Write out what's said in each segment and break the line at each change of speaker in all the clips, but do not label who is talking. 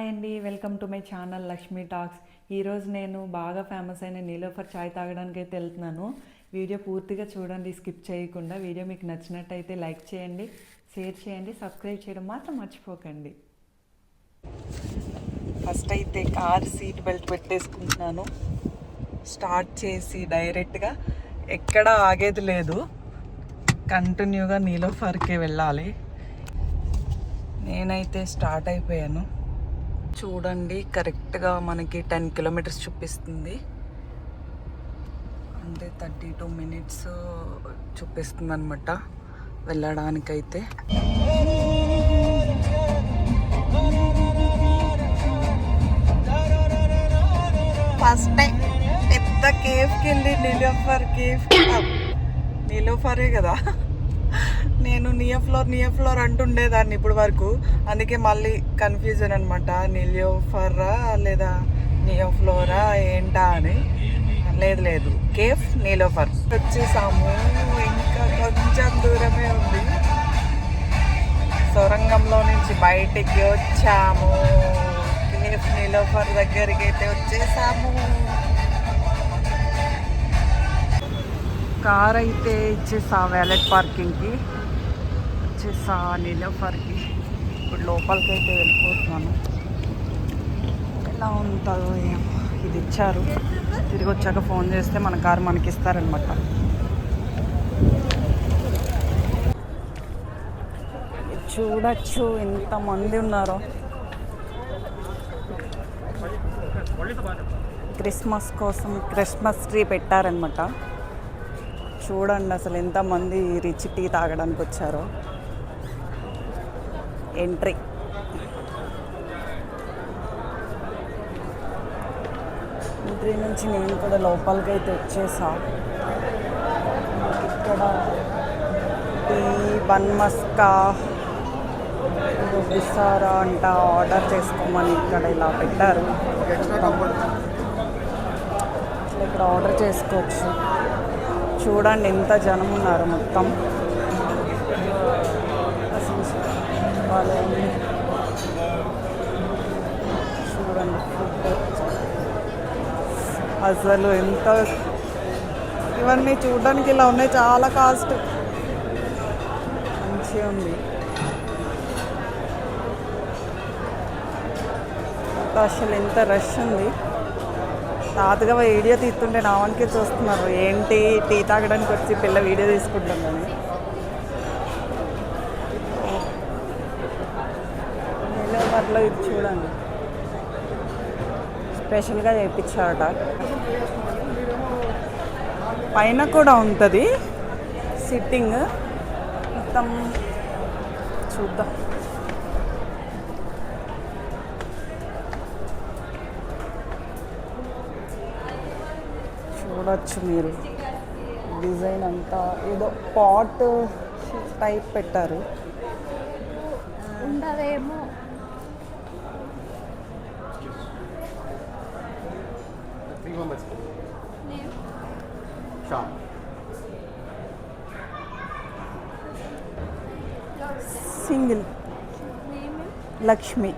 Hi అండి welcome to my channel Lakshmi talks. ఈరోజు నేను బాగా ఫేమస్ అయిన నీలోఫర్ చాయ్ తాగడానికి అయితే వెళ్తున్నాను. వీడియో పూర్తిగా చూడండి స్కిప్ చేయకుండా. వీడియో మీకు నచ్చినట్టయితే లైక్ చేయండి షేర్ చేయండి సబ్స్క్రైబ్ చేయడం మాత్రం మర్చిపోకండి. ఫస్ట్ అయితే కార్ సీట్ బెల్ట్ పెట్టేసుకుంటున్నాను. స్టార్ట్ చేసి డైరెక్ట్గా ఎక్కడ ఆగేది లేదు. కంటిన్యూగా నీలోఫర్కే వెళ్ళాలి. నేనైతే స్టార్ట్ అయిపోయాను. చూడండి కరెక్ట్గా మనకి టెన్ కిలోమీటర్స్ చూపిస్తుంది. అంటే థర్టీ టూ మినిట్స్ చూపిస్తుంది అనమాట వెళ్ళడానికైతే. ఫస్ట్ టైం పెద్ద కేఫ్కి వెళ్ళి నీలోఫర్ కేఫ్ నీలోఫరే కదా. నేను నియో ఫ్లోర్ నియో ఫ్లోర్ అంటుండేదాన్ని ఇప్పుడు వరకు. అందుకే మళ్ళీ కన్ఫ్యూజన్ అనమాట నిలియోఫరా లేదా నియో ఫ్లోరా ఏంటా అని. లేదు లేదు. కేఫ్ నీలోఫర్ వచ్చేసాము. ఇంకా కొంచెం దూరమే ఉంది. సొరంగంలో నుంచి బయటికి వచ్చాము. కేఫ్ నీలోఫర్ దగ్గరికి అయితే వచ్చేసాము. కార్ అయితే ఇచ్చేసాము వ్యాలెట్ పార్కింగ్కి వచ్చేసా ఫర్కి ఇప్పుడు లోపలికి అయితే వెళ్ళిపోతున్నాను. ఎలా ఉంటుందో ఇది ఇచ్చారు. తిరిగి వచ్చాక ఫోన్ చేస్తే మన కారు మనకి ఇస్తారనమాట చూడొచ్చు ఎంతమంది ఉన్నారో. క్రిస్మస్ కోసం క్రిస్మస్ ట్రీ పెట్టారనమాట చూడండి అసలు ఎంతమంది రిచ్ టీ తాగడానికి వచ్చారో ఎంట్రీ. ఎంట్రీ నుంచి నేను కూడా లోపలికి అయితే వచ్చేసా. ఇక్కడ టీ బన్ మస్కా బిసారా అంట ఆర్డర్ చేసుకోమని ఇక్కడ ఇలా పెట్టారు. ఇక్కడ ఆర్డర్ చేసుకోవచ్చు. చూడండి ఎంత జనం ఉన్నారు మొత్తం అసలు భలే ఉంది. చూడండి ఫుడ్ అసలు ఎంత ఇవన్నీ చూడడానికి ఇలా ఉన్నాయి. చాలా కాస్ట్. మంచిగా ఉంది. అసలు ఎంత రష్ ఉంది. తాతగా వీడియో తీస్తుంటే నా వంకే చూస్తున్నారు. ఏంటి టీ తాగడానికి వచ్చి పిల్ల వీడియో తీసుకుంటుందని నిలబడిలో ఇది చూడండి. స్పెషల్గా చేయించారట పైన కూడా ఉంటుంది. సిట్టింగ్. మొత్తం చూద్దాం. చూడొచ్చు మీరు. డిజైన్ అంతా ఏదో పాట్ టైప్ పెట్టారు.
ఉండదేమో
shop. Single. Lakshmi.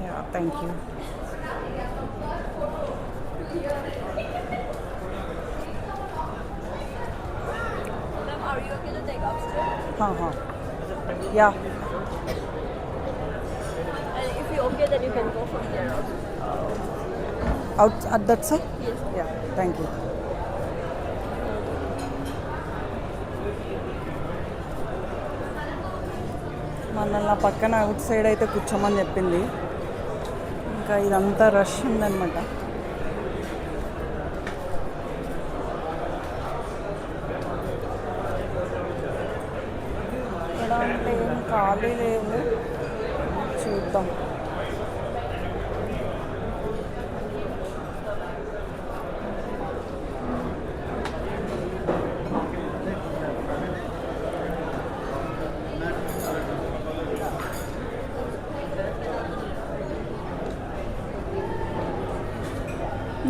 Yeah,
thank you.
Huh, huh. Yeah.
And if you're okay, then you can go from there also.
Out at that side
Yes.
Ya thank you మనల్ని ఆ పక్కన out side అయితే కూర్చోమని చెప్పింది. ఇంకా ఇదంతా రష్ ఉందన్నమాట. ఇక్కడ అంటే ఏం ఖాళీ లేవు చూద్దాం.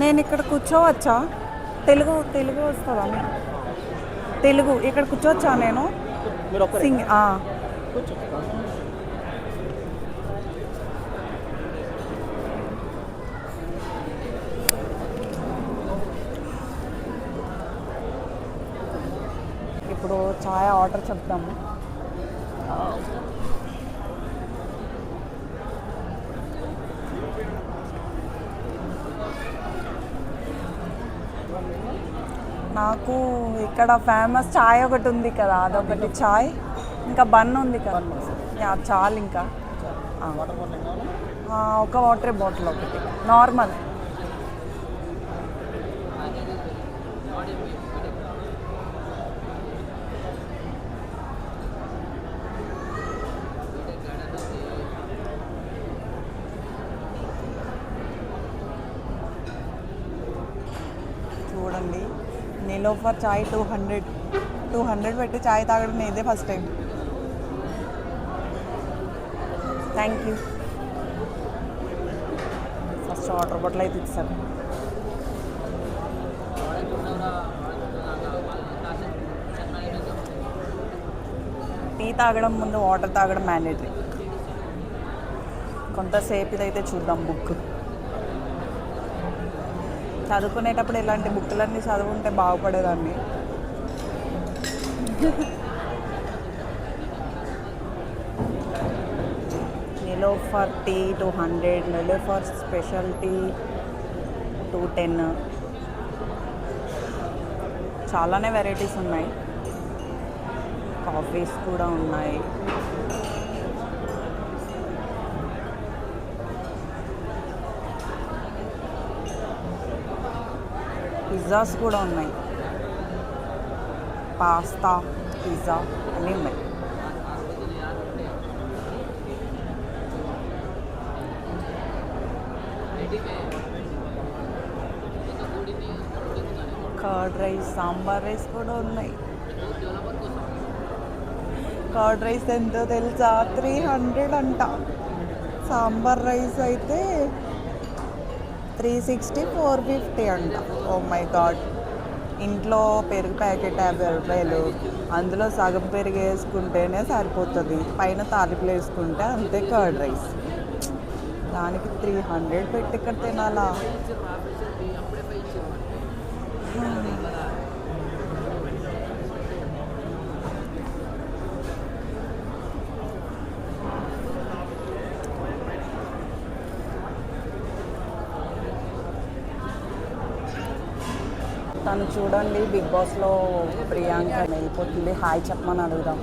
నేను ఇక్కడ కూర్చోవచ్చా? తెలుగు తెలుగు వస్తుందా? తెలుగు ఇక్కడ కూర్చోవచ్చా నేను? సింగ్ ఇప్పుడు చాయ్ ఆర్డర్ చెప్తాము. నాకు ఇక్కడ ఫేమస్ చాయ్ ఒకటి ఉంది కదా అదొకటి చాయ్. ఇంకా బన్ ఉంది కదా. చాలు ఇంకా. ఒక వాటర్ బాటిల్ ఒకటి. నార్మల్ చూడండి నిలోఫర్ చాయ్ టూ హండ్రెడ్ టూ హండ్రెడ్ పెట్టి చాయ్ తాగడం ఇదే first time thank you first order bottle అయితే ఇచ్చాను. టీ తాగడం ముందు వాటర్ తాగడం మ్యాండేటరీ కొంతసేపు ఇదైతే చూద్దాం బుక్ చదువుకునేటప్పుడు ఇలాంటి బుక్కులన్నీ చదువుంటే బాగుపడేదాన్ని. Niloufer tea two hundred Niloufer special tea two ten చాలానే వెరైటీస్ ఉన్నాయి. కాఫీస్ కూడా ఉన్నాయి. పిజ్జాస్ కూడా ఉన్నాయి. పాస్తా పిజ్జా అన్నీ ఉన్నాయి. కర్డ్ రైస్ సాంబార్ రైస్ కూడా ఉన్నాయి. కర్డ్ రైస్ ఎంతో తెలుసా? త్రీ హండ్రెడ్ అంట. సాంబార్ రైస్ అయితే త్రీ సిక్స్టీ ఫోర్ ఫిఫ్టీ అంట. ఓ మై గాడ్ ఇంట్లో పెరుగు ప్యాకెట్ యాభై రూపాయలు. అందులో సగం పెరుగు వేసుకుంటేనే సరిపోతుంది. పైన తాలింపులు వేసుకుంటే అంతే కర్డ్ రైస్. దానికి త్రీ హండ్రెడ్ పెట్టి ఇక్కడ తినాలా? నన్ను చూడండి బిగ్ బాస్లో ప్రియాంక వెళ్ళిపోతుంది హాయ్ చెప్పమని అడుగుదాం.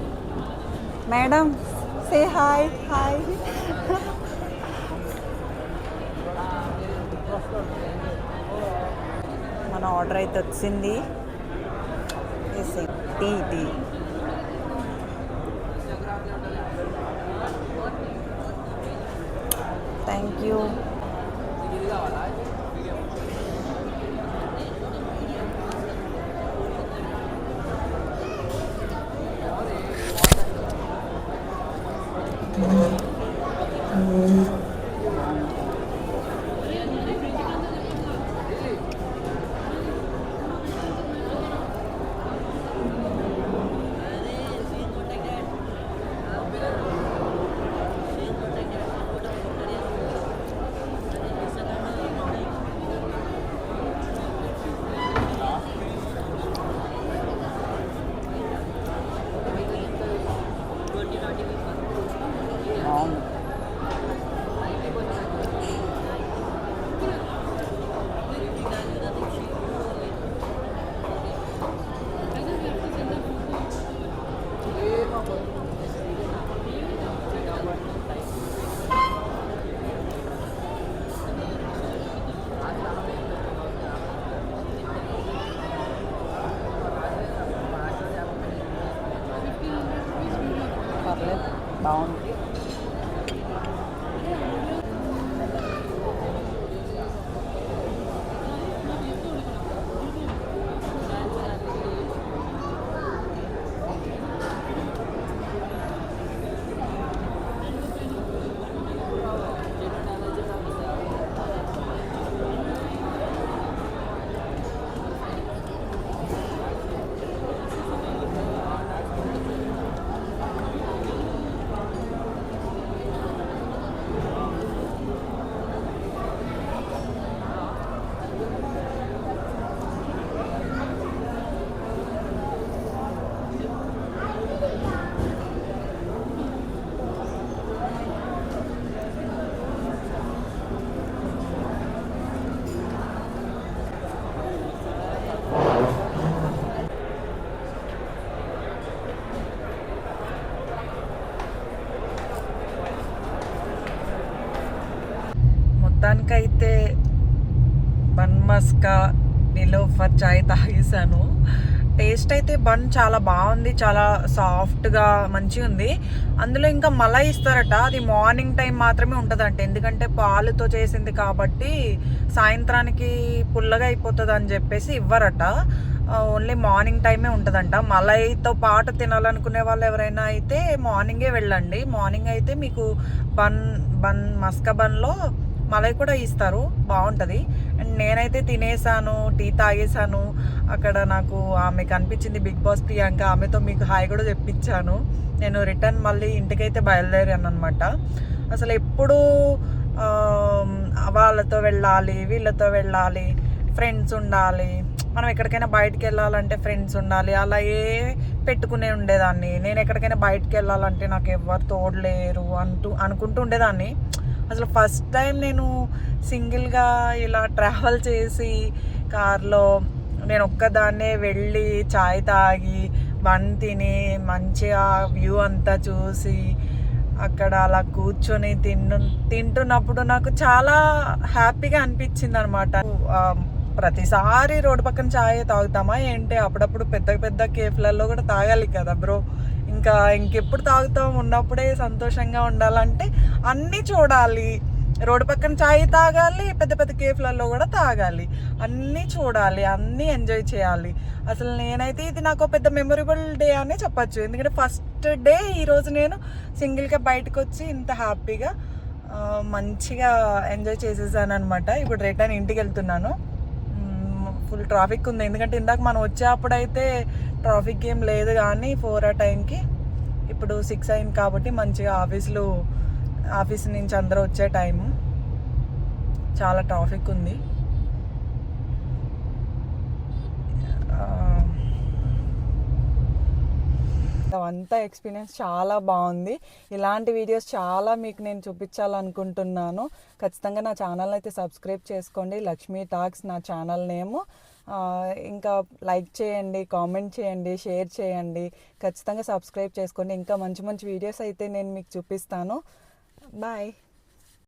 మేడం సే హాయ్ హాయ్ మన ఆర్డర్ అయితే వచ్చింది. టీ టీ థ్యాంక్ యూ బాగుంది మొత్తానికైతే బన్ మస్కా నిలోఫర్ చాయ్ తాగేశాను. టేస్ట్ అయితే బన్ చాలా బాగుంది చాలా సాఫ్ట్గా మంచిగా ఉంది. అందులో ఇంకా మలై ఇస్తారట అది మార్నింగ్ టైం మాత్రమే ఉంటుందంట. ఎందుకంటే పాలుతో చేసింది కాబట్టి సాయంత్రానికి పుల్లగా అయిపోతుంది అని చెప్పేసి ఇవ్వరట. ఓన్లీ మార్నింగ్ టైమే ఉంటుందంట. మలైతో పాటు తినాలనుకునే వాళ్ళు ఎవరైనా అయితే మార్నింగే వెళ్ళండి. మార్నింగ్ అయితే మీకు బన్ బన్ మస్కా బన్లో మలై కూడా ఇస్తారు బాగుంటుంది. అండ్ నేనైతే తినేసాను టీ తాగేసాను. అక్కడ నాకు ఆమె కనిపించింది బిగ్ బాస్ ప్రియాంక ఆమెతో మీకు హాయ్ కూడా చెప్పించాను. నేను రిటర్న్ మళ్ళీ ఇంటికైతే బయలుదేరాను అనమాట అసలు ఎప్పుడు వాళ్ళతో వెళ్ళాలి వీళ్ళతో వెళ్ళాలి ఫ్రెండ్స్ ఉండాలి. మనం ఎక్కడికైనా బయటికి వెళ్ళాలంటే ఫ్రెండ్స్ ఉండాలి. అలా ఏ పెట్టుకునే ఉండేదాన్ని. నేను ఎక్కడికైనా బయటకు వెళ్ళాలంటే నాకు ఎవరు తోడలేరు అంటూ అనుకుంటూ ఉండేదాన్ని. అసలు ఫస్ట్ టైం నేను సింగిల్గా ఇలా ట్రావెల్ చేసి కార్లో నేను ఒక్కదాన్నే వెళ్ళి చాయ్ తాగి వన్ తిని మంచిగా వ్యూ అంతా చూసి అక్కడ అలా కూర్చొని తిన్ను తింటున్నప్పుడు నాకు చాలా హ్యాపీగా అనిపించింది అనమాట ప్రతిసారి రోడ్డు పక్కన చాయ్ తాగుతామా ఏంటి? అప్పుడప్పుడు పెద్ద పెద్ద కేఫ్లలో కూడా తాగాలి కదా బ్రో. ఇంకా ఇంకెప్పుడు తాగుతాం ఉన్నప్పుడే సంతోషంగా ఉండాలంటే అన్నీ చూడాలి. రోడ్డు పక్కన చాయ్ తాగాలి పెద్ద పెద్ద కేఫ్లలో కూడా తాగాలి. అన్నీ చూడాలి అన్నీ ఎంజాయ్ చేయాలి. అసలు నేనైతే ఇది నాకు పెద్ద మెమొరబుల్ డే అని చెప్పచ్చు. ఎందుకంటే ఫస్ట్ డే ఈరోజు నేను సింగిల్గా బయటకు వచ్చి ఇంత హ్యాపీగా మంచిగా ఎంజాయ్ చేసేసాను అనమాట ఇప్పుడు రిటర్న్ ఇంటికి వెళ్తున్నాను. ఫుల్ ట్రాఫిక్ ఉంది. ఎందుకంటే ఇందాక మనం వచ్చేటప్పుడు ట్రాఫిక్ ఏం లేదు కానీ ఫోర్ ఆ టైంకి ఇప్పుడు సిక్స్ అయింది కాబట్టి మంచిగా ఆఫీసులు ఆఫీస్ నుంచి అందరూ వచ్చే టైం చాలా ట్రాఫిక్ ఉంది. అంతా ఎక్స్పీరియన్స్ చాలా బాగుంది. ఇలాంటి వీడియోస్ చాలా మీకు నేను చూపించాలనుకుంటున్నాను. ఖచ్చితంగా నా ఛానల్ అయితే సబ్స్క్రైబ్ చేసుకోండి. లక్ష్మీ టాక్స్ నా ఛానల్ నేమ్. ఇంకా లైక్ చేయండి కామెంట్ చేయండి షేర్ చేయండి. ఖచ్చితంగా సబ్స్క్రైబ్ చేసుకోండి. ఇంకా మంచి మంచి వీడియోస్ అయితే నేను మీకు చూపిస్తాను. బాయ్.